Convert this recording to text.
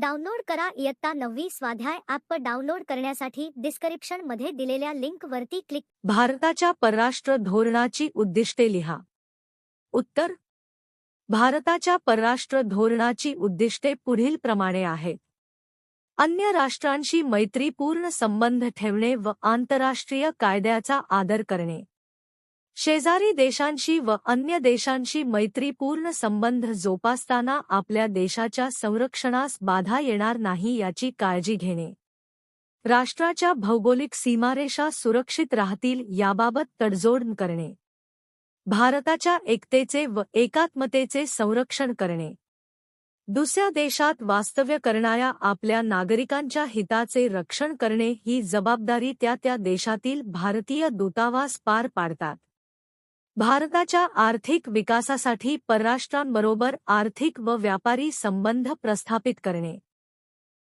Download करा इयत्ता नववी स्वाध्याय ॲप डाउनलोड करण्यासाठी डिस्क्रिप्शनमध्ये दिलेल्या लिंक वरती क्लिक भारताच्या परराष्ट्र धोरणाची उद्दिष्टे लिहा. उत्तर. भारताच्या परराष्ट्र धोरणाची उद्दिष्टे पुढील प्रमाणे आहेत. अन्य राष्ट्रांशी मैत्रीपूर्ण संबंध ठेवणे व आंतरराष्ट्रीय कायद्याचा आदर करणे. शेजारी देशांशी व अन्य देशांशी मैत्रीपूर्ण संबंध जोपासताना आपल्या देशाच्या संरक्षणास बाधा येणार नाही याची काळजी घेणे. राष्ट्राच्या भौगोलिक सीमारेषा सुरक्षित राहतील याबाबत तडजोड करणे. भारताच्या एकतेचे व एकात्मतेचे संरक्षण करणे. दुसऱ्या देशात वास्तव्य करणाऱ्या आपल्या नागरिकांच्या हिताचे रक्षण करणे ही जबाबदारी त्या त्या देशातील भारतीय दूतावास पार पाडतात. भारताच्या आर्थिक विकासासाठी परराष्ट्रांबरोबर आर्थिक व व्यापारी संबंध प्रस्थापित करणे.